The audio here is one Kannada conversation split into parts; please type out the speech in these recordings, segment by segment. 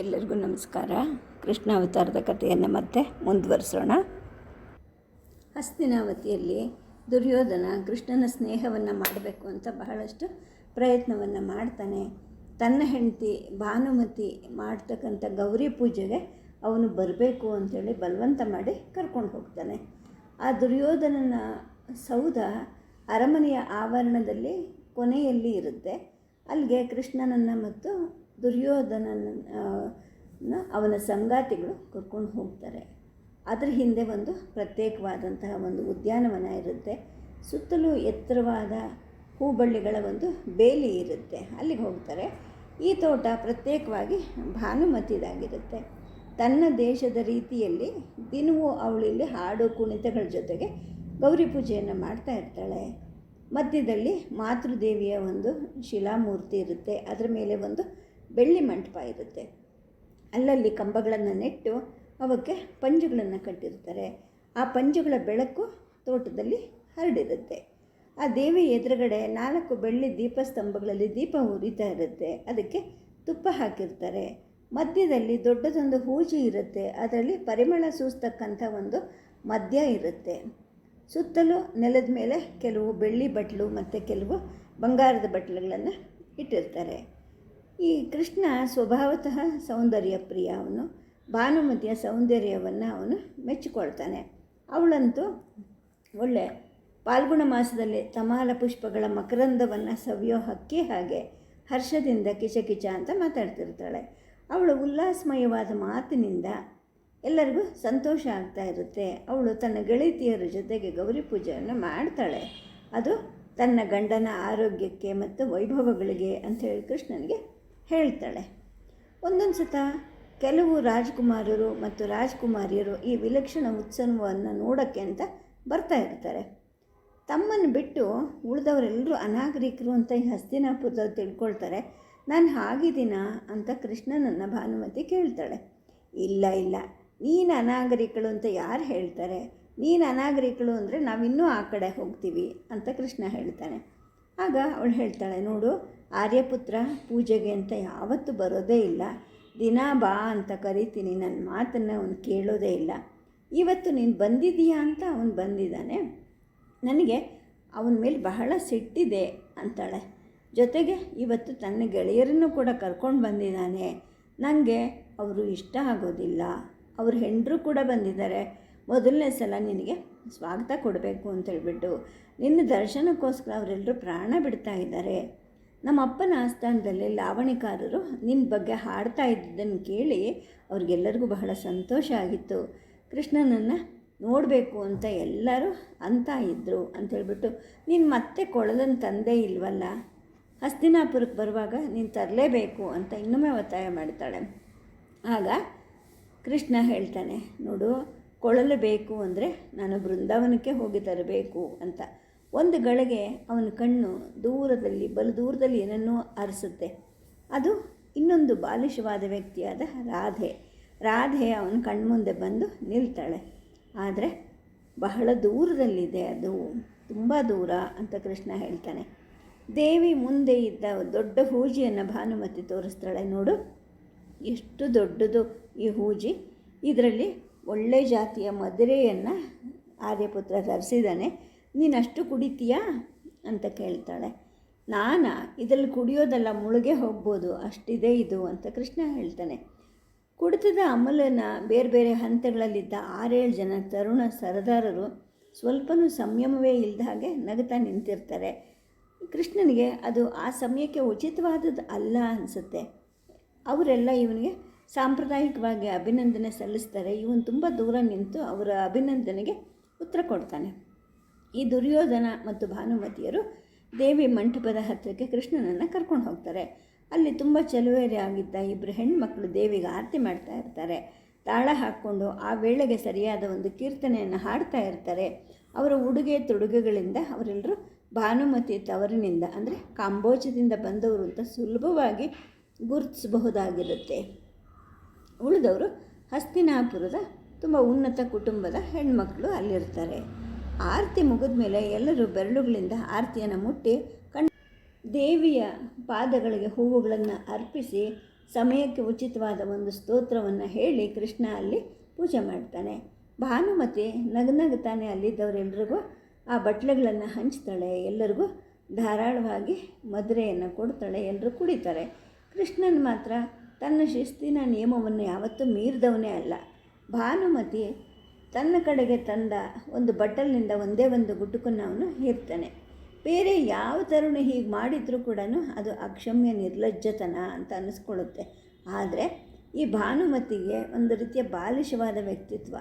ಎಲ್ಲರಿಗೂ ನಮಸ್ಕಾರ. ಕೃಷ್ಣ ಅವತಾರದ ಕಥೆಯನ್ನು ಮತ್ತೆ ಮುಂದುವರಿಸೋಣ. ಹಸ್ತಿನಾವತಿಯಲ್ಲಿ ದುರ್ಯೋಧನ ಕೃಷ್ಣನ ಸ್ನೇಹವನ್ನು ಮಾಡಬೇಕು ಅಂತ ಬಹಳಷ್ಟು ಪ್ರಯತ್ನವನ್ನು ಮಾಡ್ತಾನೆ. ತನ್ನ ಹೆಂಡತಿ ಭಾನುಮತಿ ಮಾಡ್ತಕ್ಕಂಥ ಗೌರಿ ಪೂಜೆಗೆ ಅವನು ಬರಬೇಕು ಅಂಥೇಳಿ ಬಲವಂತ ಮಾಡಿ ಕರ್ಕೊಂಡು ಹೋಗ್ತಾನೆ. ಆ ದುರ್ಯೋಧನನ ಸೌಧ ಅರಮನೆಯ ಆವರಣದಲ್ಲಿ ಕೊನೆಯಲ್ಲಿ ಇರುತ್ತೆ. ಅಲ್ಲಿಗೆ ಕೃಷ್ಣನನ್ನು ಮತ್ತು ದುರ್ಯೋಧನನ ಅವನ ಸಂಗಾತಿಗಳು ಕರ್ಕೊಂಡು ಹೋಗ್ತಾರೆ. ಅದರ ಹಿಂದೆ ಒಂದು ಪ್ರತ್ಯೇಕವಾದಂತಹ ಒಂದು ಉದ್ಯಾನವನ ಇರುತ್ತೆ. ಸುತ್ತಲೂ ಎತ್ತರವಾದ ಹೂಬಳ್ಳಿಗಳ ಒಂದು ಬೇಲಿ ಇರುತ್ತೆ. ಅಲ್ಲಿಗೆ ಹೋಗ್ತಾರೆ. ಈ ತೋಟ ಪ್ರತ್ಯೇಕವಾಗಿ ಭಾನುಮತಿದಾಗಿರುತ್ತೆ. ತನ್ನ ದೇಶದ ರೀತಿಯಲ್ಲಿ ದಿನವೂ ಅವಳಿಲ್ಲಿ ಹಾಡು ಕುಣಿತಗಳ ಜೊತೆಗೆ ಗೌರಿ ಪೂಜೆಯನ್ನು ಮಾಡ್ತಾ ಇರ್ತಾಳೆ. ಮಧ್ಯದಲ್ಲಿ ಮಾತೃದೇವಿಯ ಒಂದು ಶಿಲಾಮೂರ್ತಿ ಇರುತ್ತೆ. ಅದರ ಮೇಲೆ ಒಂದು ಬೆಳ್ಳಿ ಮಂಟಪ ಇರುತ್ತೆ. ಅಲ್ಲಲ್ಲಿ ಕಂಬಗಳನ್ನು ನೆಟ್ಟು ಅವಕ್ಕೆ ಪಂಜುಗಳನ್ನು ಕಟ್ಟಿರ್ತಾರೆ. ಆ ಪಂಜುಗಳ ಬೆಳಕು ತೋಟದಲ್ಲಿ ಹರಡಿರುತ್ತೆ. ಆ ದೇವಿ ಎದುರುಗಡೆ ನಾಲ್ಕು ಬೆಳ್ಳಿ ದೀಪಸ್ತಂಭಗಳಲ್ಲಿ ದೀಪ ಉರಿತಾ ಇರುತ್ತೆ. ಅದಕ್ಕೆ ತುಪ್ಪ ಹಾಕಿರ್ತಾರೆ. ಮಧ್ಯದಲ್ಲಿ ದೊಡ್ಡದೊಂದು ಹೂಜಿ ಇರುತ್ತೆ. ಅದರಲ್ಲಿ ಪರಿಮಳ ಸೂಸ್ತಕ್ಕಂಥ ಒಂದು ಮದ್ಯ ಇರುತ್ತೆ. ಸುತ್ತಲೂ ನೆಲದ ಮೇಲೆ ಕೆಲವು ಬೆಳ್ಳಿ ಬಟ್ಲು ಮತ್ತು ಕೆಲವು ಬಂಗಾರದ ಬಟ್ಲುಗಳನ್ನು ಇಟ್ಟಿರ್ತಾರೆ. ಈ ಕೃಷ್ಣ ಸ್ವಭಾವತಃ ಸೌಂದರ್ಯ ಪ್ರಿಯ ಅವನು ಭಾನುಮತಿಯ ಸೌಂದರ್ಯವನ್ನು ಅವನು ಮೆಚ್ಚಿಕೊಳ್ತಾನೆ. ಅವಳಂತೂ ಒಳ್ಳೆ ಪಾಲ್ಗುಣ ಮಾಸದಲ್ಲಿ ತಮಾಲ ಪುಷ್ಪಗಳ ಮಕರಂದವನ್ನು ಸವಿಯೋ ಹಕ್ಕಿ ಹಾಗೆ ಹರ್ಷದಿಂದ ಕಿಚಕಿಚ ಅಂತ ಮಾತಾಡ್ತಿರ್ತಾಳೆ. ಅವಳು ಉಲ್ಲಾಸಮಯವಾದ ಮಾತಿನಿಂದ ಎಲ್ಲರಿಗೂ ಸಂತೋಷ ಆಗ್ತಾ ಇರುತ್ತೆ. ಅವಳು ತನ್ನ ಗೆಳತಿಯರ ಜೊತೆಗೆ ಗೌರಿ ಪೂಜೆಯನ್ನು ಮಾಡ್ತಾಳೆ. ಅದು ತನ್ನ ಗಂಡನ ಆರೋಗ್ಯಕ್ಕೆ ಮತ್ತು ವೈಭವಗಳಿಗೆ ಅಂಥೇಳಿ ಕೃಷ್ಣನಿಗೆ ಹೇಳ್ತಾಳೆ. ಒಂದೊಂದು ಸತ ಕೆಲವು ರಾಜಕುಮಾರರು ಮತ್ತು ರಾಜಕುಮಾರಿಯರು ಈ ವಿಲಕ್ಷಣ ಉತ್ಸವವನ್ನು ನೋಡೋಕ್ಕೆ ಅಂತ ಬರ್ತಾ ಇರ್ತಾರೆ. ತಮ್ಮನ್ನು ಬಿಟ್ಟು ಉಳಿದವರೆಲ್ಲರೂ ಅನಾಗರಿಕರು ಅಂತ ಈ ಹಸ್ತಿನಾಪುರದಲ್ಲಿ ತಿಳ್ಕೊಳ್ತಾರೆ. ನಾನು ಹಾಗಿದ್ದೀನ ಅಂತ ಕೃಷ್ಣನನ್ನು ಭಾನುಮತಿ ಕೇಳ್ತಾಳೆ. ಇಲ್ಲ ಇಲ್ಲ. ನೀನು ಅನಾಗರಿಕಳು ಅಂತ ಯಾರು ಹೇಳ್ತಾರೆ? ನೀನು ಅನಾಗರಿಕಳು ಅಂದರೆ ನಾವಿನ್ನೂ ಆ ಕಡೆ ಹೋಗ್ತೀವಿ ಅಂತ ಕೃಷ್ಣ ಹೇಳ್ತಾನೆ. ಆಗ ಅವಳು ಹೇಳ್ತಾಳೆ, ನೋಡು ಆರ್ಯಪುತ್ರ ಪೂಜೆಗೆ ಅಂತ ಯಾವತ್ತು ಬರೋದೇ ಇಲ್ಲ. ದಿನ ಬಾ ಅಂತ ಕರಿತೀನಿ ನನ್ನ ಮಾತನ್ನು ಅವನು ಕೇಳೋದೇ ಇಲ್ಲ. ಇವತ್ತು ನೀನು ಬಂದಿದೀಯಾ ಅಂತ ಅವನು ಬಂದಿದ್ದಾನೆ. ನನಗೆ ಅವನ ಮೇಲೆ ಬಹಳ ಸಿಟ್ಟಿದೆ ಅಂತಾಳೆ. ಜೊತೆಗೆ ಇವತ್ತು ತನ್ನ ಗೆಳೆಯರನ್ನು ಕೂಡ ಕರ್ಕೊಂಡು ಬಂದಿದ್ದಾನೆ. ನನಗೆ ಅವರು ಇಷ್ಟ ಆಗೋದಿಲ್ಲ. ಅವ್ರ ಹೆಂಡರು ಕೂಡ ಬಂದಿದ್ದಾರೆ. ಮೊದಲನೇ ಸಲ ನಿನಗೆ ಸ್ವಾಗತ ಕೊಡಬೇಕು ಅಂತೇಳ್ಬಿಟ್ಟು ನಿನ್ನ ದರ್ಶನಕ್ಕೋಸ್ಕರ ಅವರೆಲ್ಲರೂ ಪ್ರಾಣ ಬಿಡ್ತಾ ಇದ್ದಾರೆ. ನಮ್ಮ ಅಪ್ಪನ ಆಸ್ಥಾನದಲ್ಲಿ ಲಾವಣಿಕಾರರು ನಿನ್ನ ಬಗ್ಗೆ ಹಾಡ್ತಾ ಇದ್ದಿದ್ದನ್ನು ಕೇಳಿ ಅವ್ರಿಗೆಲ್ಲರಿಗೂ ಬಹಳ ಸಂತೋಷ ಆಗಿತ್ತು. ಕೃಷ್ಣನನ್ನು ನೋಡಬೇಕು ಅಂತ ಎಲ್ಲರೂ ಅಂತ ಇದ್ದರು ಅಂಥೇಳ್ಬಿಟ್ಟು ನೀನು ಮತ್ತೆ ಕೊಳಲನ್ನು ತಂದೆ ಇಲ್ವಲ್ಲ? ಹಸ್ತಿನಾಪುರಕ್ಕೆ ಬರುವಾಗ ನೀನು ತರಲೇಬೇಕು ಅಂತ ಇನ್ನೊಮ್ಮೆ ಒತ್ತಾಯ ಮಾಡ್ತಾಳೆ. ಆಗ ಕೃಷ್ಣ ಹೇಳ್ತಾನೆ, ನೋಡು, ಕೊಳಲು ಬೇಕು ಅಂದರೆ ನಾನು ಬೃಂದಾವನಕ್ಕೆ ಹೋಗಿ ತರಬೇಕು ಅಂತ. ಒಂದು ಗಳಿಗೆ ಅವನ ಕಣ್ಣು ದೂರದಲ್ಲಿ, ಬಲು ದೂರದಲ್ಲಿ ಏನನ್ನೂ ಅರಿಸುತ್ತೆ. ಅದು ಇನ್ನೊಂದು ಬಾಲಿಶವಾದ ವ್ಯಕ್ತಿಯಾದ ರಾಧೆ. ರಾಧೆ ಅವನ ಕಣ್ಮುಂದೆ ಬಂದು ನಿಲ್ತಾಳೆ. ಆದರೆ ಬಹಳ ದೂರದಲ್ಲಿದೆ ಅದು. ತುಂಬ ದೂರ ಅಂತ ಕೃಷ್ಣ ಹೇಳ್ತಾನೆ. ದೇವಿ ಮುಂದೆ ಇದ್ದ ದೊಡ್ಡ ಹೂಜಿಯನ್ನು ಭಾನುಮತಿ ತೋರಿಸ್ತಾಳೆ. ನೋಡು, ಎಷ್ಟು ದೊಡ್ಡದು ಈ ಹೂಜಿ. ಇದರಲ್ಲಿ ಒಳ್ಳೆ ಜಾತಿಯ ಮದುರೆಯನ್ನು ಆರ್ಯಪುತ್ರ ತರಿಸಿದ್ದಾನೆ. ನೀನಷ್ಟು ಕುಡಿತೀಯಾ? ಅಂತ ಕೇಳ್ತಾಳೆ. ನಾನಾ, ಇದರಲ್ಲಿ ಕುಡಿಯೋದಲ್ಲ, ಮುಳುಗೆ ಹೋಗ್ಬೋದು, ಅಷ್ಟಿದೆ ಇದು, ಅಂತ ಕೃಷ್ಣ ಹೇಳ್ತಾನೆ. ಕುಡಿತದ ಅಮಲನ ಬೇರೆ ಬೇರೆ ಹಂತಗಳಲ್ಲಿದ್ದ ಆರೇಳು ಜನ ತರುಣ ಸರದಾರರು ಸ್ವಲ್ಪನೂ ಸಂಯಮವೇ ಇಲ್ಲದ ಹಾಗೆ ನಗುತ್ತಾ ನಿಂತಿರ್ತಾರೆ. ಕೃಷ್ಣನಿಗೆ ಅದು ಆ ಸಮಯಕ್ಕೆ ಉಚಿತವಾದದ್ದು ಅಲ್ಲ ಅನಿಸುತ್ತೆ. ಅವರೆಲ್ಲ ಇವನಿಗೆ ಸಾಂಪ್ರದಾಯಿಕವಾಗಿ ಅಭಿನಂದನೆ ಸಲ್ಲಿಸ್ತಾರೆ. ಇವನು ತುಂಬ ದೂರ ನಿಂತು ಅವರ ಅಭಿನಂದನೆಗೆ ಉತ್ತರ ಕೊಡ್ತಾನೆ. ಈ ದುರ್ಯೋಧನ ಮತ್ತು ಭಾನುಮತಿಯರು ದೇವಿ ಮಂಟಪದ ಹತ್ತಿರಕ್ಕೆ ಕೃಷ್ಣನನ್ನು ಕರ್ಕೊಂಡು ಹೋಗ್ತಾರೆ. ಅಲ್ಲಿ ತುಂಬ ಚಲುವೇರಿ ಆಗಿದ್ದ ಇಬ್ಬರು ಹೆಣ್ಮಕ್ಳು ದೇವಿಗೆ ಆರತಿ ಮಾಡ್ತಾ ಇರ್ತಾರೆ. ತಾಳ ಹಾಕ್ಕೊಂಡು ಆ ವೇಳೆಗೆ ಸರಿಯಾದ ಒಂದು ಕೀರ್ತನೆಯನ್ನು ಹಾಡ್ತಾ ಇರ್ತಾರೆ. ಅವರ ಉಡುಗೆ ತೊಡುಗೆಗಳಿಂದ ಅವರೆಲ್ಲರೂ ಭಾನುಮತಿ ತವರಿನಿಂದ ಅಂದರೆ ಕಾಂಬೋಜದಿಂದ ಬಂದವರು ಅಂತ ಸುಲಭವಾಗಿ ಗುರುತಿಸಬಹುದಾಗಿರುತ್ತೆ. ಉಳಿದವರು ಹಸ್ತಿನಾಪುರದ ತುಂಬ ಉನ್ನತ ಕುಟುಂಬದ ಹೆಣ್ಮಕ್ಳು ಅಲ್ಲಿರ್ತಾರೆ. ಆರತಿ ಮುಗಿದ ಮೇಲೆ ಎಲ್ಲರೂ ಬೆರಳುಗಳಿಂದ ಆರತಿಯನ್ನು ಮುಟ್ಟಿ ಕಣ್ ದೇವಿಯ ಪಾದಗಳಿಗೆ ಹೂವುಗಳನ್ನು ಅರ್ಪಿಸಿ ಸಮಯಕ್ಕೆ ಉಚಿತವಾದ ಒಂದು ಸ್ತೋತ್ರವನ್ನು ಹೇಳಿ ಕೃಷ್ಣ ಅಲ್ಲಿ ಪೂಜೆ ಮಾಡ್ತಾನೆ. ಭಾನುಮತಿ ನಗನಗ್ತಾನೆ ಅಲ್ಲಿದ್ದವರೆಲ್ಲರಿಗೂ ಆ ಬಟ್ಲೆಗಳನ್ನು ಹಂಚ್ತಾಳೆ. ಎಲ್ಲರಿಗೂ ಧಾರಾಳವಾಗಿ ಮದುರೆಯನ್ನು ಕೊಡ್ತಾಳೆ. ಎಲ್ಲರೂ ಕುಡಿತಾರೆ. ಕೃಷ್ಣನ್ ಮಾತ್ರ ತನ್ನ ಶಿಸ್ತಿನ ನಿಯಮವನ್ನು ಯಾವತ್ತೂ ಮೀರಿದವನೇ ಅಲ್ಲ. ಭಾನುಮತಿ ತನ್ನ ಕಡೆಗೆ ತಂದ ಒಂದು ಬಟ್ಟಲಿನಿಂದ ಒಂದೇ ಒಂದು ಗುಟುಕನ್ನು ಅವನು ಹೇರ್ತಾನೆ. ಬೇರೆ ಯಾವ ತರುಣ ಹೀಗೆ ಮಾಡಿದರೂ ಕೂಡ ಅದು ಅಕ್ಷಮ್ಯ ನಿರ್ಲಜ್ಜತನ ಅಂತ ಅನ್ನಿಸ್ಕೊಳ್ಳುತ್ತೆ ಆದರೆ ಈ ಭಾನುಮತಿಗೆ ಒಂದು ರೀತಿಯ ಬಾಲಿಶವಾದ ವ್ಯಕ್ತಿತ್ವ,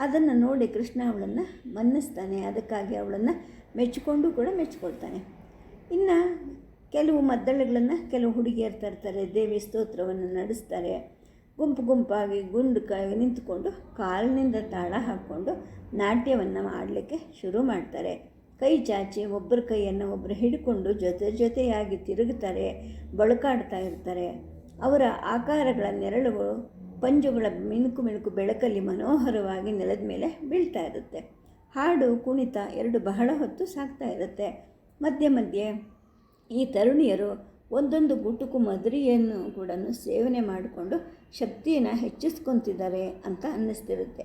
ಅದನ್ನು ನೋಡಿ ಕೃಷ್ಣ ಅವಳನ್ನು ಮನ್ನಿಸ್ತಾನೆ. ಅದಕ್ಕಾಗಿ ಅವಳನ್ನು ಮೆಚ್ಚಿಕೊಂಡು ಕೂಡ ಮೆಚ್ಚಿಕೊಳ್ತಾನೆ. ಇನ್ನು ಕೆಲವು ಮದ್ದಳೆಗಳನ್ನು ಕೆಲವು ಹುಡುಗಿಯರು ತರ್ತಾರೆ, ದೇವಿ ಸ್ತೋತ್ರವನ್ನು ನಡೆಸ್ತಾರೆ. ಗುಂಪು ಗುಂಪಾಗಿ ಗುಂಡುಕಾಗಿ ನಿಂತುಕೊಂಡು ಕಾಲಿನಿಂದ ತಾಳ ಹಾಕ್ಕೊಂಡು ನಾಟ್ಯವನ್ನು ಮಾಡಲಿಕ್ಕೆ ಶುರು ಮಾಡ್ತಾರೆ. ಕೈ ಚಾಚಿ ಒಬ್ಬರ ಕೈಯನ್ನು ಒಬ್ಬರು ಹಿಡ್ಕೊಂಡು ಜೊತೆ ಜೊತೆಯಾಗಿ ತಿರುಗುತ್ತಾರೆ, ಬಳುಕಾಡ್ತಾ ಇರ್ತಾರೆ. ಅವರ ಆಕಾರಗಳ ನೆರಳುಗಳು ಪಂಜುಗಳ ಮಿಣುಕು ಮಿಣುಕು ಬೆಳಕಲ್ಲಿ ಮನೋಹರವಾಗಿ ನೆಲದ ಮೇಲೆ ಬೀಳ್ತಾ ಇರುತ್ತೆ. ಹಾಡು ಕುಣಿತ ಎರಡು ಬಹಳ ಹೊತ್ತು ಸಾಗ್ತಾ ಇರುತ್ತೆ. ಮಧ್ಯೆ ಮಧ್ಯೆ ಈ ತರುಣಿಯರು ಒಂದೊಂದು ಗುಟುಕು ಮದುರಿಯನ್ನು ಕೂಡ ಸೇವನೆ ಮಾಡಿಕೊಂಡು ಶಕ್ತಿಯನ್ನು ಹೆಚ್ಚಿಸ್ಕೊತಿದ್ದಾರೆ ಅಂತ ಅನ್ನಿಸ್ತಿರುತ್ತೆ.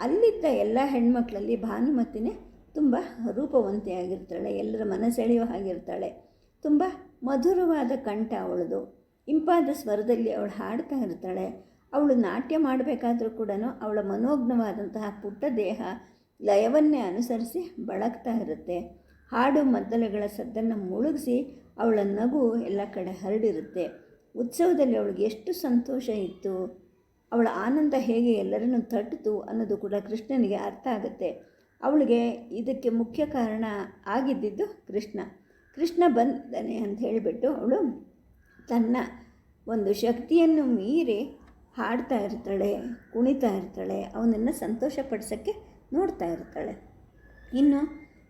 ಅಲ್ಲಿದ್ದ ಎಲ್ಲ ಹೆಣ್ಮಕ್ಳಲ್ಲಿ ಭಾನುಮತಿನೇ ತುಂಬ ರೂಪವಂತೆಯಾಗಿರ್ತಾಳೆ ಎಲ್ಲರ ಮನಸೆಳೆಯೋ ಹಾಗಿರ್ತಾಳೆ. ತುಂಬ ಮಧುರವಾದ ಕಂಠ ಅವಳದು. ಇಂಪಾದ ಸ್ವರದಲ್ಲಿ ಅವಳು ಹಾಡ್ತಾ ಇರ್ತಾಳೆ. ಅವಳು ನಾಟ್ಯ ಮಾಡಬೇಕಾದ್ರೂ ಕೂಡ ಅವಳ ಮನೋಜ್ಞವಾದಂತಹ ಪುಟ್ಟ ದೇಹ ಲಯವನ್ನೇ ಅನುಸರಿಸಿ ಬಳಕ್ತಾ ಇರುತ್ತೆ. ಹಾಡು ಮದ್ದಲೆಗಳ ಸದ್ದನ್ನು ಮುಳುಗಿಸಿ ಅವಳ ನಗು ಎಲ್ಲ ಕಡೆ ಹರಡಿರುತ್ತೆ. ಉತ್ಸವದಲ್ಲಿ ಅವಳಿಗೆ ಎಷ್ಟು ಸಂತೋಷ ಇತ್ತು. ಅವಳ ಆನಂದ ಹೇಗೆ ಎಲ್ಲರನ್ನು ತಟ್ಟಿತು ಅನ್ನೋದು ಕೂಡ ಕೃಷ್ಣನಿಗೆ ಅರ್ಥ ಆಗುತ್ತೆ. ಅವಳಿಗೆ ಇದಕ್ಕೆ ಮುಖ್ಯ ಕಾರಣ ಆಗಿದ್ದಿದ್ದು ಕೃಷ್ಣ. ಕೃಷ್ಣ ಬಂದಿದ್ದಾನೆ ಅಂತ ಹೇಳಿಬಿಟ್ಟು ಅವಳು ತನ್ನ ಒಂದು ಶಕ್ತಿಯನ್ನು ಮೀರಿ ಹಾಡ್ತಾ ಇರ್ತಾಳೆ, ಕುಣಿತಾ ಇರ್ತಾಳೆ, ಅವನನ್ನು ಸಂತೋಷಪಡಿಸೋಕ್ಕೆ ನೋಡ್ತಾ ಇರ್ತಾಳೆ. ಇನ್ನು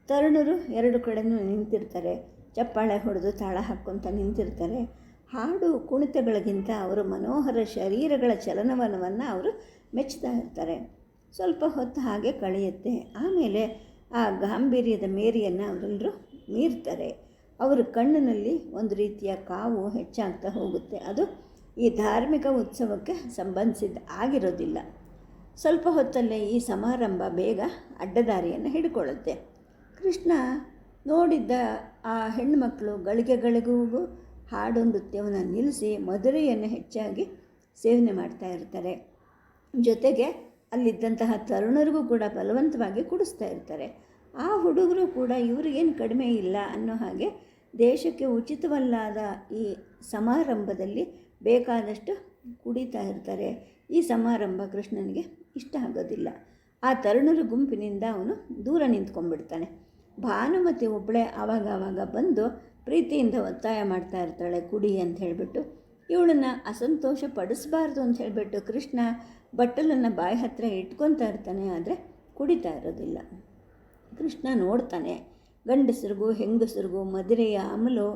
ತರುಣರು ಎರಡು ಕಡೆಯೂ ನಿಂತಿರ್ತಾರೆ. ಚಪ್ಪಾಳೆ ಹೊಡೆದು ತಾಳ ಹಾಕ್ಕೊತ ನಿಂತಿರ್ತಾರೆ. ಹಾಡು ಕುಣಿತಗಳಿಗಿಂತ ಅವರು ಮನೋಹರ ಶರೀರಗಳ ಚಲನವಲನವನ್ನು ಅವರು ಮೆಚ್ಚುತ್ತಾ ಇರ್ತಾರೆ. ಸ್ವಲ್ಪ ಹೊತ್ತು ಹಾಗೆ ಕಳೆಯುತ್ತೆ. ಆಮೇಲೆ ಆ ಗಾಂಭೀರ್ಯದ ಮೇರಿಯನ್ನು ಅವರೆಲ್ಲರೂ ಮೀರ್ತಾರೆ. ಅವರ ಕಣ್ಣಿನಲ್ಲಿ ಒಂದು ರೀತಿಯ ಕಾವು ಹೆಚ್ಚಾಗ್ತಾ ಹೋಗುತ್ತೆ. ಅದು ಈ ಧಾರ್ಮಿಕ ಉತ್ಸವಕ್ಕೆ ಸಂಬಂಧಿಸಿದ ಆಗಿರೋದಿಲ್ಲ. ಸ್ವಲ್ಪ ಹೊತ್ತಲ್ಲೇ ಈ ಸಮಾರಂಭ ಬೇಗ ಅಡ್ಡದಾರಿಯನ್ನು ಹಿಡ್ಕೊಳ್ಳುತ್ತೆ. ಕೃಷ್ಣ ನೋಡಿದ್ದ ಆ ಹೆಣ್ಣುಮಕ್ಕಳು ಗಳಿಗೆಗಳಿಗೂ ಹಾಡು ನೃತ್ಯವನ್ನು ನಿಲ್ಲಿಸಿ ಮಧುರೆಯನ್ನು ಹೆಚ್ಚಾಗಿ ಸೇವನೆ ಮಾಡ್ತಾ ಇರ್ತಾರೆ. ಜೊತೆಗೆ ಅಲ್ಲಿದ್ದಂತಹ ತರುಣರಿಗೂ ಕೂಡ ಬಲವಂತವಾಗಿ ಕುಡಿಸ್ತಾ ಇರ್ತಾರೆ. ಆ ಹುಡುಗರು ಕೂಡ ಇವ್ರಿಗೇನು ಕಡಿಮೆ ಇಲ್ಲ ಅನ್ನೋ ಹಾಗೆ ದೇಶಕ್ಕೆ ಉಚಿತವಲ್ಲಾದ ಈ ಸಮಾರಂಭದಲ್ಲಿ ಬೇಕಾದಷ್ಟು ಕುಡಿತಾ ಇರ್ತಾರೆ. ಈ ಸಮಾರಂಭ ಕೃಷ್ಣನಿಗೆ ಇಷ್ಟ ಆಗೋದಿಲ್ಲ. ಆ ತರುಣರ ಗುಂಪಿನಿಂದ ಅವನು ದೂರ ನಿಂತ್ಕೊಂಡ್ಬಿಡ್ತಾನೆ. ಭಾನುಮತಿ ಒಬ್ಬಳೆ ಆವಾಗವಾಗ ಆವಾಗ ಬಂದು ಪ್ರೀತಿಯಿಂದ ಒತ್ತಾಯ ಮಾಡ್ತಾ ಇರ್ತಾಳೆ, ಕುಡಿ ಅಂತ ಹೇಳಿಬಿಟ್ಟು. ಇವಳನ್ನ ಅಸಂತೋಷ ಪಡಿಸಬಾರ್ದು ಅಂತ ಹೇಳಿಬಿಟ್ಟು ಕೃಷ್ಣ ಬಟ್ಟಲನ್ನು ಬಾಯಿ ಹತ್ತಿರ ಇಟ್ಕೊತಾ ಇರ್ತಾನೆ, ಆದರೆ ಕುಡಿತಾ ಇರೋದಿಲ್ಲ. ಕೃಷ್ಣ ನೋಡ್ತಾನೆ, ಗಂಡಸರಿಗೂ ಹೆಂಗಸರಿಗೂ ಮದುರೆಯ ಅಮಲು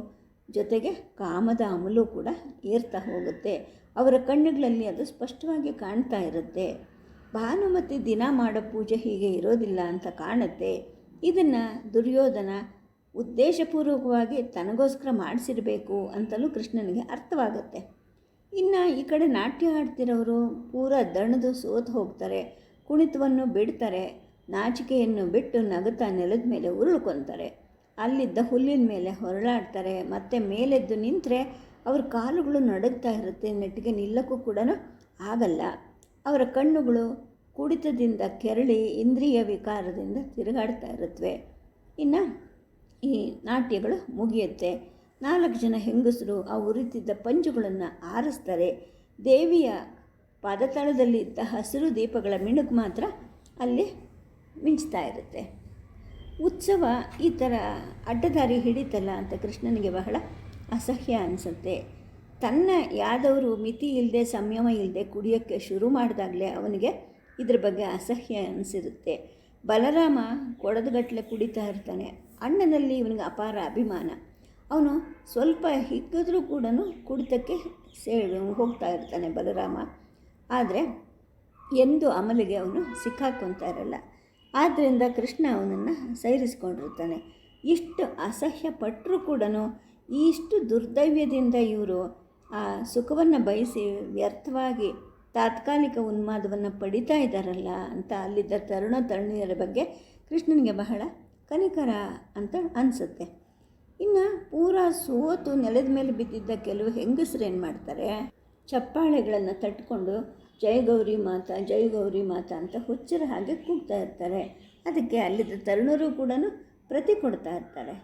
ಜೊತೆಗೆ ಕಾಮದ ಅಮಲು ಕೂಡ ಏರ್ತಾ ಹೋಗುತ್ತೆ. ಅವರ ಕಣ್ಣುಗಳಲ್ಲಿ ಅದು ಸ್ಪಷ್ಟವಾಗಿ ಕಾಣ್ತಾ ಇರುತ್ತೆ. ಭಾನುಮತಿ ದಿನ ಮಾಡೋ ಪೂಜೆ ಹೀಗೆ ಇರೋದಿಲ್ಲ ಅಂತ ಕಾಣುತ್ತೆ. ಇದನ್ನು ದುರ್ಯೋಧನ ಉದ್ದೇಶಪೂರ್ವಕವಾಗಿ ತನಗೋಸ್ಕರ ಮಾಡಿಸಿರಬೇಕು ಅಂತಲೂ ಕೃಷ್ಣನಿಗೆ ಅರ್ಥವಾಗುತ್ತೆ. ಇನ್ನು ಈ ಕಡೆ ನಾಟ್ಯ ಆಡ್ತಿರೋರು ಪೂರ ದಣದು ಸೋತು ಹೋಗ್ತಾರೆ, ಕುಣಿತವನ್ನು ಬಿಡ್ತಾರೆ, ನಾಚಿಕೆಯನ್ನು ಬಿಟ್ಟು ನಗುತ್ತಾ ನೆಲದ ಮೇಲೆ ಉರುಳ್ಕೊತಾರೆ. ಅಲ್ಲಿದ್ದ ಹುಲ್ಲಿನ ಮೇಲೆ ಹೊರಳಾಡ್ತಾರೆ, ಮತ್ತು ಮೇಲೆದ್ದು ನಿಂತರೆ ಅವ್ರ ಕಾಲುಗಳು ನಡುಗ್ತಾ ಇರುತ್ತೆ, ನೆಟ್ಟಿಗೆ ನಿಲ್ಲಕ್ಕೂ ಕೂಡ ಆಗಲ್ಲ. ಅವರ ಕಣ್ಣುಗಳು ಕುಡಿತದಿಂದ ಕೆರಳಿ ಇಂದ್ರಿಯ ವಿಕಾರದಿಂದ ತಿರುಗಾಡ್ತಾ ಇರುತ್ತವೆ ಇನ್ನು ಈ ನಾಟ್ಯಗಳು ಮುಗಿಯುತ್ತೆ. ನಾಲ್ಕು ಜನ ಹೆಂಗಸರು ಆ ಉರಿತಿದ್ದ ಪಂಜುಗಳನ್ನು ಆರಿಸ್ತಾರೆ. ದೇವಿಯ ಪಾದತಳದಲ್ಲಿ ಇದ್ದ ಹಸಿರು ದೀಪಗಳ ಮಿಣುಕು ಮಾತ್ರ ಅಲ್ಲಿ ಮಿಂಚ್ತಾ ಇರುತ್ತೆ. ಉತ್ಸವ ಈ ಥರ ಅಡ್ಡದಾರಿ ಹಿಡಿತಲ್ಲ ಅಂತ ಕೃಷ್ಣನಿಗೆ ಬಹಳ ಅಸಹ್ಯ ಅನಿಸುತ್ತೆ. ತನ್ನ ಯಾದವರು ಮಿತಿ ಇಲ್ಲದೆ ಸಂಯಮ ಇಲ್ಲದೆ ಕುಡಿಯೋಕ್ಕೆ ಶುರು ಮಾಡಿದಾಗಲೇ ಅವನಿಗೆ ಇದ್ರ ಬಗ್ಗೆ ಅಸಹ್ಯ ಅನಿಸಿರುತ್ತೆ. ಬಲರಾಮ ಕೊಡದಗಟ್ಟಲೆ ಕುಡಿತಾ ಇರ್ತಾನೆ. ಅಣ್ಣನಲ್ಲಿ ಇವನಿಗೆ ಅಪಾರ ಅಭಿಮಾನ. ಅವನು ಸ್ವಲ್ಪ ಹಿಗ್ಗಿದ್ರೂ ಕೂಡ ಕುಡಿತಕ್ಕೆ ಸೇ ಹೋಗ್ತಾ ಇರ್ತಾನೆ ಬಲರಾಮ. ಆದರೆ ಎಂದು ಅಮಲಿಗೆ ಅವನು ಸಿಕ್ಕಾಕೊತಾ ಇರಲ್ಲ. ಆದ್ದರಿಂದ ಕೃಷ್ಣ ಅವನನ್ನು ಸೈರಿಸ್ಕೊಂಡಿರ್ತಾನೆ. ಇಷ್ಟು ಅಸಹ್ಯ ಪಟ್ಟರೂ ಕೂಡ ಇಷ್ಟು ದುರ್ದೈವ್ಯದಿಂದ ಇವರು ಆ ಸುಖವನ್ನು ಬಯಸಿ ವ್ಯರ್ಥವಾಗಿ ತಾತ್ಕಾಲಿಕ ಉನ್ಮಾದವನ್ನು ಪಡಿತಾ ಇದ್ದಾರಲ್ಲ ಅಂತ ಅಲ್ಲಿದ್ದ ತರುಣ ತರುಣಿಯರ ಬಗ್ಗೆ ಕೃಷ್ಣನಿಗೆ ಬಹಳ ಕನಿಕರ ಅಂತ ಅನಿಸುತ್ತೆ. ಇನ್ನು ಪೂರ ಸೋತು ನೆಲದ ಮೇಲೆ ಬಿದ್ದಿದ್ದ ಕೆಲವು ಹೆಂಗಸರು ಏನು ಮಾಡ್ತಾರೆ? ಚಪ್ಪಾಳೆಗಳನ್ನು ತಟ್ಕೊಂಡು ಜಯ ಗೌರಿ ಮಾತಾ, ಜಯ ಗೌರಿ ಮಾತಾ ಅಂತ ಹುಚ್ಚರ ಹಾಗೆ ಕೂಗ್ತಾ ಇರ್ತಾರೆ. ಅದಕ್ಕೆ ಅಲ್ಲಿದ್ದ ತರುಣರು ಕೂಡ ಪ್ರತಿ ಕೊಡ್ತಾ ಇರ್ತಾರೆ.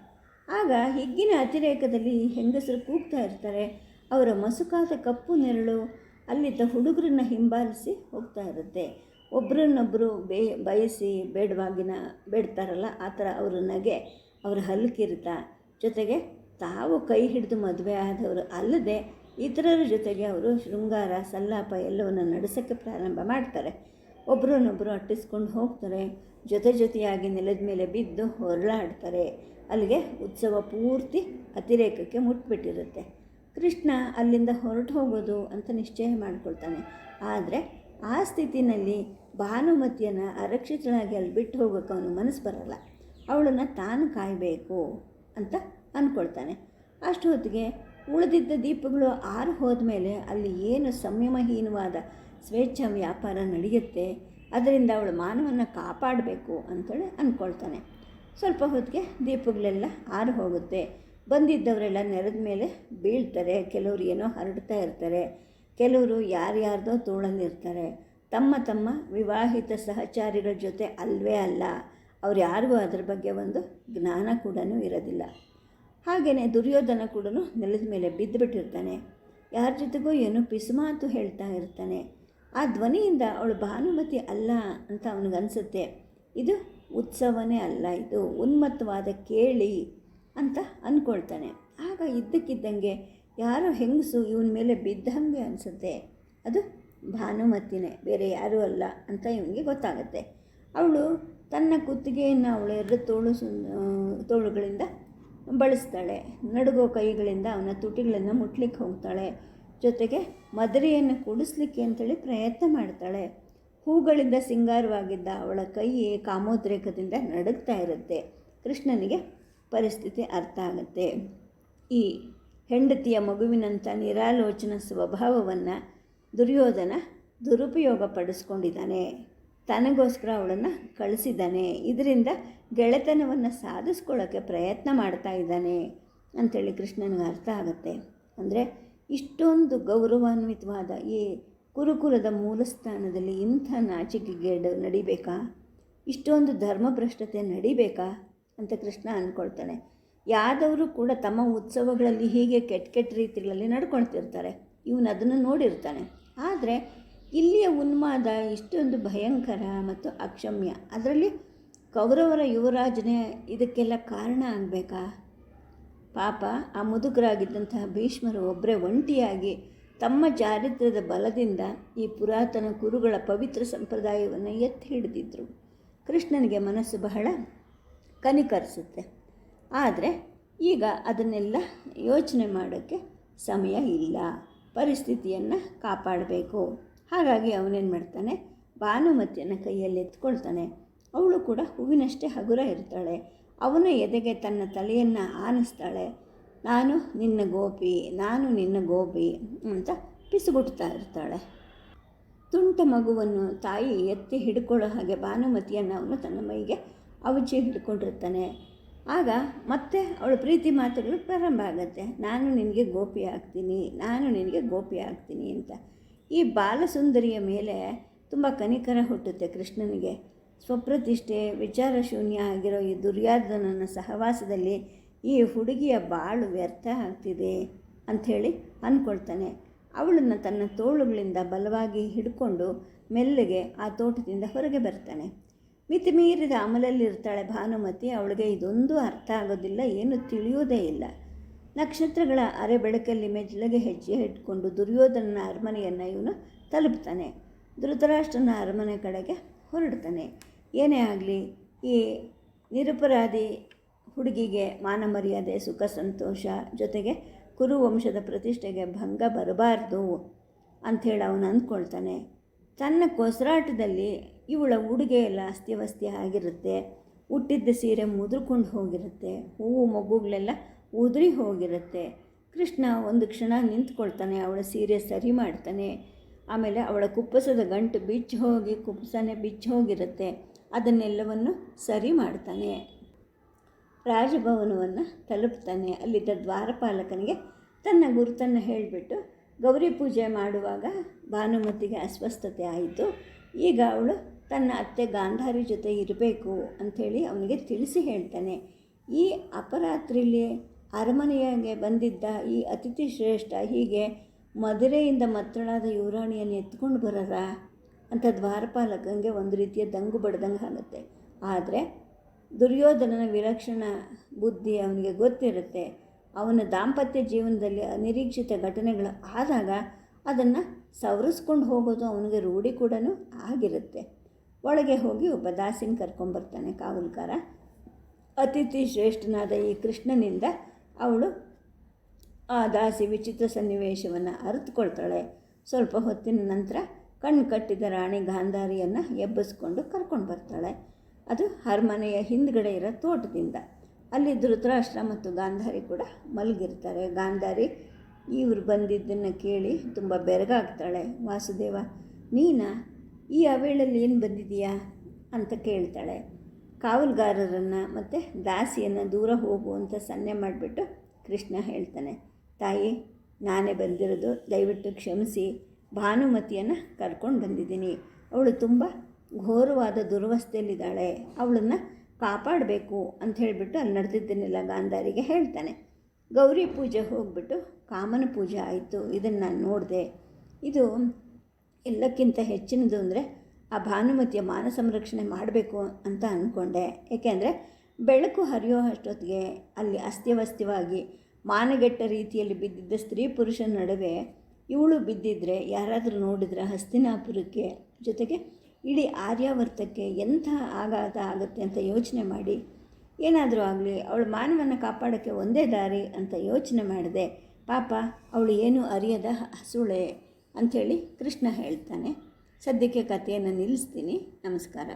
ಆಗ ಹಿಗ್ಗಿನ ಅತಿರೇಕದಲ್ಲಿ ಹೆಂಗಸರು ಕೂಗ್ತಾ ಇರ್ತಾರೆ. ಅವರ ಮಸುಕಾದ ಕಪ್ಪು ನೆರಳು ಅಲ್ಲಿದ್ದ ಹುಡುಗರನ್ನ ಹಿಂಬಾಲಿಸಿ ಹೋಗ್ತಾ ಇರುತ್ತೆ. ಒಬ್ರನ್ನೊಬ್ಬರು ಬೇ, ಬಯಸಿ ಬೇಡವಾಗಿನ, ಬೇಡ್ತಾರಲ್ಲ, ಆ ಥರ ಅವರ ನಗೆ, ಅವ್ರ ಹಲ್ಕಿರುತ್ತ ಜೊತೆಗೆ ತಾವು ಕೈ ಹಿಡಿದು ಮದುವೆ ಆದವರು ಅಲ್ಲದೆ ಇತರರ ಜೊತೆಗೆ ಅವರು ಶೃಂಗಾರ, ಸಲ್ಲಾಪ ಎಲ್ಲವನ್ನು ನಡೆಸೋಕ್ಕೆ ಪ್ರಾರಂಭ ಮಾಡ್ತಾರೆ. ಒಬ್ಬರನ್ನೊಬ್ಬರು ಅಟ್ಟಿಸ್ಕೊಂಡು ಹೋಗ್ತಾರೆ. ಜೊತೆ ಜೊತೆಯಾಗಿ ನೆಲದ ಮೇಲೆ ಬಿದ್ದು ಹೊರಳಾಡ್ತಾರೆ. ಅಲ್ಲಿಗೆ ಉತ್ಸವ ಪೂರ್ತಿ ಅತಿರೇಕಕ್ಕೆ ಮುಟ್ಬಿಟ್ಟಿರುತ್ತೆ. ಕೃಷ್ಣ ಅಲ್ಲಿಂದ ಹೊರಟು ಹೋಗೋದು ಅಂತ ನಿಶ್ಚಯ ಮಾಡ್ಕೊಳ್ತಾನೆ. ಆದರೆ ಆ ಸ್ಥಿತಿನಲ್ಲಿ ಭಾನುಮತಿಯನ್ನು ಅರಕ್ಷಿತಳಾಗಿ ಅಲ್ಲಿ ಬಿಟ್ಟು ಹೋಗೋಕೆ ಅವನು ಮನಸ್ಸು ಬರಲ್ಲ. ಅವಳನ್ನು ತಾನು ಕಾಯಬೇಕು ಅಂತ ಅಂದ್ಕೊಳ್ತಾನೆ ಅಷ್ಟು ಹೊತ್ತಿಗೆ ಉಳಿದಿದ್ದ ದೀಪಗಳು ಆರು ಹೋದ ಮೇಲೆ ಅಲ್ಲಿ ಏನು ಸಂಯಮಹೀನವಾದ ಸ್ವೇಚ್ಛ ವ್ಯಾಪಾರ ನಡೆಯುತ್ತೆ, ಅದರಿಂದ ಅವಳು ಮಾನವನ್ನು ಕಾಪಾಡಬೇಕು ಅಂತೇಳಿ ಅಂದ್ಕೊಳ್ತಾನೆ ಸ್ವಲ್ಪ ಹೊತ್ತಿಗೆ ದೀಪಗಳೆಲ್ಲ ಆರು ಹೋಗುತ್ತೆ. ಬಂದಿದ್ದವರೆಲ್ಲ ನೆಲದ ಮೇಲೆ ಬೀಳ್ತಾರೆ. ಕೆಲವರು ಏನೋ ಹರಡ್ತಾ ಇರ್ತಾರೆ. ಕೆಲವರು ಯಾರ್ಯಾರ್ದೋ ತೋಳಲ್ಲಿರ್ತಾರೆ ತಮ್ಮ ತಮ್ಮ ವಿವಾಹಿತ ಸಹಚಾರಿಗಳ ಜೊತೆ ಅಲ್ವೇ ಅಲ್ಲ, ಅವ್ರು ಯಾರಿಗೂ ಅದ್ರ ಬಗ್ಗೆ ಒಂದು ಜ್ಞಾನ ಕೂಡ ಇರೋದಿಲ್ಲ. ಹಾಗೆಯೇ ದುರ್ಯೋಧನ ಕೂಡ ನೆಲದ ಮೇಲೆ ಬಿದ್ದುಬಿಟ್ಟಿರ್ತಾನೆ. ಯಾರ ಜೊತೆಗೂ ಏನೋ ಪಿಸುಮಾತು ಹೇಳ್ತಾ ಇರ್ತಾನೆ. ಆ ಧ್ವನಿಯಿಂದ ಅವಳು ಭಾನುಮತಿ ಅಲ್ಲ ಅಂತ ಅವನಿಗನ್ಸುತ್ತೆ. ಇದು ಉತ್ಸವನೇ ಅಲ್ಲ, ಇದು ಉನ್ಮತ್ತವಾದ ಕೇಳಿ. ಅಂತ ಅಂದ್ಕೊಳ್ತಾನೆ ಆಗ ಇದ್ದಕ್ಕಿದ್ದಂಗೆ ಯಾರೋ ಹೆಂಗಸು ಇವನ ಮೇಲೆ ಬಿದ್ದಂಗೆ ಅನಿಸುತ್ತೆ. ಅದು ಭಾನುಮತಿನೇ, ಬೇರೆ ಯಾರೂ ಅಲ್ಲ ಅಂತ ಇವನಿಗೆ ಗೊತ್ತಾಗುತ್ತೆ. ಅವಳು ತನ್ನ ಕುತ್ತಿಗೆಯನ್ನು ಅವಳು ಎರಡು ತೋಳು ತೋಳುಗಳಿಂದ ಬಳಸ್ತಾಳೆ. ನಡುಗೋ ಕೈಗಳಿಂದ ಅವನ ತುಟಿಗಳನ್ನು ಮುಟ್ಲಿಕ್ಕೆ ಹೋಗ್ತಾಳೆ. ಜೊತೆಗೆ ಮದರೆಯನ್ನು ಕುಡಿಸ್ಲಿಕ್ಕೆ ಅಂತೇಳಿ ಪ್ರಯತ್ನ ಮಾಡ್ತಾಳೆ. ಹೂಗಳಿಂದ ಸಿಂಗಾರವಾಗಿದ್ದ ಅವಳ ಕೈ ಕಾಮೋದ್ರೇಕದಿಂದ ನಡುಗ್ತಾ ಇರುತ್ತೆ. ಕೃಷ್ಣನಿಗೆ ಪರಿಸ್ಥಿತಿ ಅರ್ಥ ಆಗುತ್ತೆ. ಈ ಹೆಂಡತಿಯ ಮಗುವಿನಂಥ ನಿರಾಲೋಚನ ಸ್ವಭಾವವನ್ನು ದುರ್ಯೋಧನ ದುರುಪಯೋಗ ಪಡಿಸ್ಕೊಂಡಿದ್ದಾನೆ ತನಗೋಸ್ಕರ ಅವಳನ್ನು ಕಳಿಸಿದ್ದಾನೆ. ಇದರಿಂದ ಗೆಳೆತನವನ್ನು ಸಾಧಿಸ್ಕೊಳ್ಳೋಕ್ಕೆ ಪ್ರಯತ್ನ ಮಾಡ್ತಾ ಇದ್ದಾನೆ ಅಂಥೇಳಿ ಕೃಷ್ಣನಿಗೆ ಅರ್ಥ ಆಗುತ್ತೆ. ಅಂದರೆ ಇಷ್ಟೊಂದು ಗೌರವಾನ್ವಿತವಾದ ಈ ಕುರುಕುಲದ ಮೂಲಸ್ಥಾನದಲ್ಲಿ ಇಂಥ ನಾಚಿಕೆಗೆ ನಡಿಬೇಕಾ? ಇಷ್ಟೊಂದು ಧರ್ಮಭ್ರಷ್ಟತೆ ನಡಿಬೇಕಾ? ಅಂತ ಕೃಷ್ಣ ಅಂದ್ಕೊಳ್ತಾನೆ. ಯಾದವರು ಕೂಡ ತಮ್ಮ ಉತ್ಸವಗಳಲ್ಲಿ ಹೀಗೆ ಕೆಟ್ಟ ಕೆಟ್ಟ ರೀತಿಗಳಲ್ಲಿ ನಡ್ಕೊಳ್ತಿರ್ತಾರೆ. ಇವನು ಅದನ್ನು ನೋಡಿರ್ತಾನೆ. ಆದರೆ ಇಲ್ಲಿಯ ಉನ್ಮಾದ ಇಷ್ಟೊಂದು ಭಯಂಕರ ಮತ್ತು ಅಕ್ಷಮ್ಯ. ಅದರಲ್ಲಿ ಕೌರವರ ಯುವರಾಜನೇ ಇದಕ್ಕೆಲ್ಲ ಕಾರಣ ಆಗಬೇಕಾ? ಪಾಪ ಆ ಮುದುಕರಾಗಿದ್ದಂತಹ ಭೀಷ್ಮರು ಒಬ್ಬರೇ ಒಂಟಿಯಾಗಿ ತಮ್ಮ ಚಾರಿತ್ರ್ಯದ ಬಲದಿಂದ ಈ ಪುರಾತನ ಕುರುಗಳ ಪವಿತ್ರ ಸಂಪ್ರದಾಯವನ್ನು ಎತ್ತಿ ಹಿಡಿದಿದ್ರು. ಕೃಷ್ಣನಿಗೆ ಮನಸ್ಸು ಬಹಳ ಕನಿಕರಿಸುತ್ತೆ. ಆದರೆ ಈಗ ಅದನ್ನೆಲ್ಲ ಯೋಚನೆ ಮಾಡೋಕ್ಕೆ ಸಮಯ ಇಲ್ಲ. ಪರಿಸ್ಥಿತಿಯನ್ನು ಕಾಪಾಡಬೇಕು. ಹಾಗಾಗಿ ಅವನೇನು ಮಾಡ್ತಾನೆ? ಭಾನುಮತಿಯನ್ನು ಕೈಯಲ್ಲಿ ಎತ್ಕೊಳ್ತಾನೆ. ಅವಳು ಕೂಡ ಹೂವಿನಷ್ಟೇ ಹಗುರ ಇರ್ತಾಳೆ. ಅವನ ಎದೆಗೆ ತನ್ನ ತಲೆಯನ್ನು ಆನಿಸ್ತಾಳೆ. ನಾನು ನಿನ್ನ ಗೋಪಿ, ನಾನು ನಿನ್ನ ಗೋಪಿ ಅಂತ ಪಿಸುಗುಟ್ತಾ ಇರ್ತಾಳೆ. ತುಂಟ ಮಗುವನ್ನು ತಾಯಿ ಎತ್ತಿ ಹಿಡ್ಕೊಳ್ಳೋ ಹಾಗೆ ಭಾನುಮತಿಯನ್ನು ಅವನು ತನ್ನ ಮೈಗೆ ಅವಚಿ ಹಿಡ್ಕೊಂಡಿರ್ತಾನೆ. ಆಗ ಮತ್ತೆ ಅವಳ ಪ್ರೀತಿ ಮಾತುಗಳು ಪ್ರಾರಂಭ ಆಗುತ್ತೆ. ನಾನು ನಿನಗೆ ಗೋಪಿ ಆಗ್ತೀನಿ, ನಾನು ನಿನಗೆ ಗೋಪಿ ಆಗ್ತೀನಿ ಅಂತ. ಈ ಬಾಲಸುಂದರಿಯ ಮೇಲೆ ತುಂಬ ಕನಿಕರ ಹುಟ್ಟುತ್ತೆ ಕೃಷ್ಣನಿಗೆ. ಸ್ವಪ್ರತಿಷ್ಠೆ, ವಿಚಾರ ಶೂನ್ಯ ಆಗಿರೋ ಈ ದುರ್ಯೋಧನನ ಸಹವಾಸದಲ್ಲಿ ಈ ಹುಡುಗಿಯ ಬಾಳು ವ್ಯರ್ಥ ಆಗ್ತಿದೆ ಅಂಥೇಳಿ ಅಂದ್ಕೊಳ್ತಾನೆ. ಅವಳನ್ನು ತನ್ನ ತೋಳುಗಳಿಂದ ಬಲವಾಗಿ ಹಿಡ್ಕೊಂಡು ಮೆಲ್ಲಗೆ ಆ ತೋಟದಿಂದ ಹೊರಗೆ ಬರ್ತಾನೆ. ಮಿತಿಮೀರಿದ ಅಮಲಲ್ಲಿರ್ತಾಳೆ ಭಾನುಮತಿ, ಅವಳಿಗೆ ಇದೊಂದು ಅರ್ಥ ಆಗೋದಿಲ್ಲ, ಏನು ತಿಳಿಯೋದೇ ಇಲ್ಲ. ನಕ್ಷತ್ರಗಳ ಅರೆ ಬೆಳಕಲ್ಲಿ ಮೆಜ್ಲಗೆ ಹೆಜ್ಜೆ ಇಟ್ಕೊಂಡು ದುರ್ಯೋಧನನ ಅರಮನೆಯನ್ನು ಇವನು ತಲುಪ್ತಾನೆ. ಧೃತರಾಷ್ಟ್ರನ ಅರಮನೆ ಕಡೆಗೆ ಹೊರಡ್ತಾನೆ. ಏನೇ ಆಗಲಿ, ಈ ನಿರಪರಾಧಿ ಹುಡುಗಿಗೆ ಮಾನ ಮರ್ಯಾದೆ, ಸುಖ, ಸಂತೋಷ ಜೊತೆಗೆ ಕುರುವಂಶದ ಪ್ರತಿಷ್ಠೆಗೆ ಭಂಗ ಬರಬಾರ್ದು ಅಂಥೇಳಿ ಅವನು ಅಂದ್ಕೊಳ್ತಾನೆ. ತನ್ನ ಕೊಸರಾಟದಲ್ಲಿ ಇವಳ ಉಡುಗೆ ಎಲ್ಲ ಅಸ್ತಿವಸ್ತಿ ಆಗಿರುತ್ತೆ. ಹುಟ್ಟಿದ್ದ ಸೀರೆ ಮುದುರ್ಕೊಂಡು ಹೋಗಿರುತ್ತೆ. ಹೂವು ಮಗುಗಳೆಲ್ಲ ಉದುರಿ ಹೋಗಿರುತ್ತೆ. ಕೃಷ್ಣ ಒಂದು ಕ್ಷಣ ನಿಂತ್ಕೊಳ್ತಾನೆ, ಅವಳ ಸೀರೆ ಸರಿ ಮಾಡ್ತಾನೆ. ಆಮೇಲೆ ಅವಳ ಕುಪ್ಪಸದ ಗಂಟು ಬಿಚ್ಚಿ ಹೋಗಿ, ಕುಪ್ಪಸನೇ ಬಿಚ್ಚಿ ಹೋಗಿರುತ್ತೆ. ಅದನ್ನೆಲ್ಲವನ್ನು ಸರಿ ಮಾಡ್ತಾನೆ. ರಾಜಭವನವನ್ನು ತಲುಪ್ತಾನೆ. ಅಲ್ಲಿದ್ದ ದ್ವಾರಪಾಲಕನಿಗೆ ತನ್ನ ಗುರುತನ್ನು ಹೇಳಿಬಿಟ್ಟು ಗೌರಿ ಪೂಜೆ ಮಾಡುವಾಗ ಭಾನುಮತಿಗೆ ಅಸ್ವಸ್ಥತೆ ಆಯಿತು. ಈಗ ಅವಳು ತನ್ನ ಅತ್ತೆ ಗಾಂಧಾರಿ ಜೊತೆ ಇರಬೇಕು ಅಂಥೇಳಿ ಅವನಿಗೆ ತಿಳಿಸಿ ಹೇಳ್ತಾನೆ. ಈ ಅಪರಾತ್ರಿಲಿ ಅರಮನೆಯಾಗೆ ಬಂದಿದ್ದ ಈ ಅತಿಥಿ ಶ್ರೇಷ್ಠ ಹೀಗೆ ಮದುರೆಯಿಂದ ಮತ್ತಳಾದ ಯುವರಾಣಿಯನ್ನು ಎತ್ಕೊಂಡು ಬರರ? ಅಂತ ದ್ವಾರಪಾಲಕಂಗೆ ಒಂದು ರೀತಿಯ ದಂಗು ಬಡ್ದಂಗೆ ಆಗುತ್ತೆ ಆದರೆ ದುರ್ಯೋಧನನ ವಿಲಕ್ಷಣ ಬುದ್ಧಿ ಅವನಿಗೆ ಗೊತ್ತಿರುತ್ತೆ. ಅವನ ದಾಂಪತ್ಯ ಜೀವನದಲ್ಲಿ ಅನಿರೀಕ್ಷಿತ ಘಟನೆಗಳು ಆದಾಗ ಅದನ್ನು ಸವರಿಸ್ಕೊಂಡು ಹೋಗೋದು ಅವನಿಗೆ ರೂಢಿ ಕೂಡ ಆಗಿರುತ್ತೆ. ಒಳಗೆ ಹೋಗಿ ಒಬ್ಬ ದಾಸಿನ ಕರ್ಕೊಂಬರ್ತಾನೆ ಕಾವಲ್ಕಾರ. ಅತಿಥಿ ಶ್ರೇಷ್ಠನಾದ ಈ ಕೃಷ್ಣನಿಂದ ಅವಳು ಆ ದಾಸಿ ವಿಚಿತ್ರ ಸನ್ನಿವೇಶವನ್ನು ಅರಿತುಕೊಳ್ತಾಳೆ. ಸ್ವಲ್ಪ ಹೊತ್ತಿನ ನಂತರ ಕಣ್ಣು ಕಟ್ಟಿದ ರಾಣಿ ಗಾಂಧಾರಿಯನ್ನು ಎಬ್ಬಿಸ್ಕೊಂಡು ಕರ್ಕೊಂಡು ಬರ್ತಾಳೆ. ಅದು ಅರಮನೆಯ ಹಿಂದ್ಗಡೆ ಇರೋ ತೋಟದಿಂದ. ಅಲ್ಲಿ ಧೃತರಾಷ್ಟ್ರ ಮತ್ತು ಗಾಂಧಾರಿ ಕೂಡ ಮಲಗಿರ್ತಾರೆ. ಗಾಂಧಾರಿ ಇವರು ಬಂದಿದ್ದನ್ನು ಕೇಳಿ ತುಂಬ ಬೆರಗಾಗ್ತಾಳೆ. ವಾಸುದೇವ, ನೀನಾ, ಈ ಅವೇಳಲ್ಲಿ ಏನು ಬಂದಿದೆಯಾ ಅಂತ ಕೇಳ್ತಾಳೆ. ಕಾವಲುಗಾರರನ್ನು ಮತ್ತು ದಾಸಿಯನ್ನು ದೂರ ಹೋಗು ಅಂತ ಸನ್ನೆ ಮಾಡಿಬಿಟ್ಟು ಕೃಷ್ಣ ಹೇಳ್ತಾನೆ, ತಾಯಿ, ನಾನೇ ಬಂದಿರೋದು, ದಯವಿಟ್ಟು ಕ್ಷಮಿಸಿ. ಭಾನುಮತಿಯನ್ನು ಕರ್ಕೊಂಡು ಬಂದಿದ್ದೀನಿ. ಅವಳು ತುಂಬ ಘೋರವಾದ ದುರವಸ್ಥೆಯಲ್ಲಿದ್ದಾಳೆ. ಅವಳನ್ನು ಕಾಪಾಡಬೇಕು ಅಂತ ಹೇಳಿಬಿಟ್ಟು ಅಲ್ಲಿ ನಡೆದಿದ್ದನ್ನೆಲ್ಲ ಗಾಂಧಾರಿಗೆ ಹೇಳ್ತಾನೆ. ಗೌರಿ ಪೂಜೆ ಹೋಗ್ಬಿಟ್ಟು ಕಾಮನ ಪೂಜೆ ಆಯಿತು, ಇದನ್ನು ನಾನು ನೋಡಿದೆ. ಇದು ಎಲ್ಲಕ್ಕಿಂತ ಹೆಚ್ಚಿನದು ಅಂದರೆ ಆ ಭಾನುಮತಿಯ ಮಾನ ಸಂರಕ್ಷಣೆ ಮಾಡಬೇಕು ಅಂತ ಅಂದ್ಕೊಂಡೆ ಏಕೆಂದರೆ ಬೆಳಕು ಹರಿಯೋ ಅಷ್ಟೊತ್ತಿಗೆ ಅಲ್ಲಿ ಅಸ್ತ್ಯವಸ್ತ್ಯವಾಗಿ ಮಾನಗೆಟ್ಟ ರೀತಿಯಲ್ಲಿ ಬಿದ್ದಿದ್ದ ಸ್ತ್ರೀ ಪುರುಷನ ನಡುವೆ ಇವಳು ಬಿದ್ದಿದ್ರೆ ಯಾರಾದರೂ ನೋಡಿದರೆ ಹಸ್ತಿನಾಪುರಕ್ಕೆ ಜೊತೆಗೆ ಇಡೀ ಆರ್ಯಾವರ್ತಕ್ಕೆ ಎಂಥ ಆಘಾತ ಆಗುತ್ತೆ ಅಂತ ಯೋಚನೆ ಮಾಡಿ, ಏನಾದರೂ ಆಗಲಿ ಅವಳು ಮಾನವನ ಕಾಪಾಡೋಕ್ಕೆ ಒಂದೇ ದಾರಿ ಅಂತ ಯೋಚನೆ ಮಾಡಿದೆ. ಪಾಪ, ಅವಳು ಏನೂ ಅರಿಯದ ಹಸುಳೆ ಅಂಥೇಳಿ ಕೃಷ್ಣ ಹೇಳ್ತಾನೆ. ಸದ್ಯಕ್ಕೆ ಕಥೆಯನ್ನು ನಿಲ್ಲಿಸ್ತೀನಿ. ನಮಸ್ಕಾರ.